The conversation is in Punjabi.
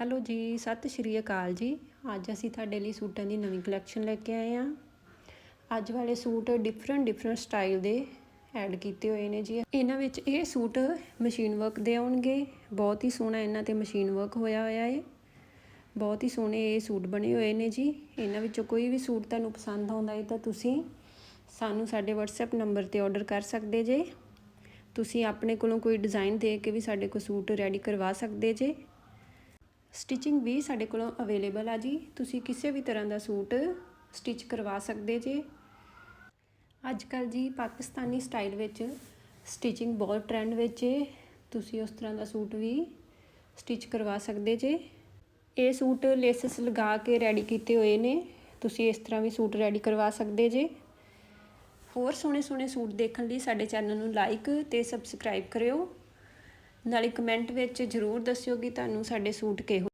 ਹੈਲੋ ਜੀ, ਸਤਿ ਸ਼੍ਰੀ ਅਕਾਲ ਜੀ। ਅੱਜ ਅਸੀਂ ਤੁਹਾਡੇ ਲਈ ਸੂਟਾਂ ਦੀ ਨਵੀਂ ਕਲੈਕਸ਼ਨ ਲੈ ਕੇ ਆਏ ਹਾਂ। ਅੱਜ ਵਾਲੇ ਸੂਟ ਡਿਫਰੈਂਟ ਡਿਫਰੈਂਟ ਸਟਾਈਲ ਦੇ ਐਡ ਕੀਤੇ ਹੋਏ ਨੇ ਜੀ। ਇਹਨਾਂ ਵਿੱਚ ਇਹ ਸੂਟ ਮਸ਼ੀਨ ਵਰਕ ਦੇ ਆਉਣਗੇ। ਬਹੁਤ ਹੀ ਸੋਹਣਾ ਇਹਨਾਂ ਤੇ ਮਸ਼ੀਨ ਵਰਕ ਹੋਇਆ ਹੋਇਆ ਹੈ ਬਹੁਤ ਹੀ ਸੋਹਣੇ ਇਹ ਸੂਟ ਬਣੇ ਹੋਏ ਨੇ ਜੀ। ਇਹਨਾਂ ਵਿੱਚੋਂ ਕੋਈ ਵੀ ਸੂਟ ਤੁਹਾਨੂੰ ਪਸੰਦ ਆਉਂਦਾ ਹੈ ਤਾਂ ਤੁਸੀਂ ਸਾਨੂੰ ਸਾਡੇ WhatsApp ਨੰਬਰ ਤੇ ਆਰਡਰ ਕਰ ਸਕਦੇ ਜੇ। ਤੁਸੀਂ ਆਪਣੇ ਕੋਲੋਂ ਕੋਈ ਡਿਜ਼ਾਈਨ ਦੇ ਕੇ ਵੀ ਸਾਡੇ ਕੋਲ ਸੂਟ ਰੈਡੀ ਕਰਵਾ ਸਕਦੇ ਜੇ। ਸਟਿਚਿੰਗ ਵੀ ਸਾਡੇ ਕੋਲੋਂ ਅਵੇਲੇਬਲ ਆ ਜੀ। ਤੁਸੀਂ ਕਿਸੇ ਵੀ ਤਰ੍ਹਾਂ ਦਾ ਸੂਟ ਸਟਿਚ ਕਰਵਾ ਸਕਦੇ ਜੇ। ਅੱਜ ਕੱਲ ਜੀ ਪਾਕਿਸਤਾਨੀ ਸਟਾਈਲ ਵਿੱਚ ਸਟਿਚਿੰਗ ਬਹੁਤ ਟ੍ਰੈਂਡ ਵਿੱਚ ਹੈ ਤੁਸੀਂ ਉਸ ਤਰ੍ਹਾਂ ਦਾ ਸੂਟ ਵੀ ਸਟਿਚ ਕਰਵਾ ਸਕਦੇ ਜੇ। ਇਹ ਸੂਟ ਲੇਸਸ ਲਗਾ ਕੇ ਰੈਡੀ ਕੀਤੇ ਹੋਏ ਨੇ। ਤੁਸੀਂ ਇਸ ਤਰ੍ਹਾਂ ਵੀ ਸੂਟ ਰੈਡੀ ਕਰਵਾ ਸਕਦੇ ਜੇ। ਹੋਰ ਸੋਹਣੇ ਸੋਹਣੇ ਸੂਟ ਦੇਖਣ ਲਈ ਸਾਡੇ ਚੈਨਲ ਨੂੰ ਲਾਈਕ ਤੇ ਸਬਸਕ੍ਰਾਈਬ ਕਰਿਓ। ਨਾਲੇ ਕਮੈਂਟ ਵਿੱਚ ਜ਼ਰੂਰ ਦੱਸਿਓ ਕਿ ਤੁਹਾਨੂੰ ਸਾਡੇ ਸੂਟ ਕਿਹੋ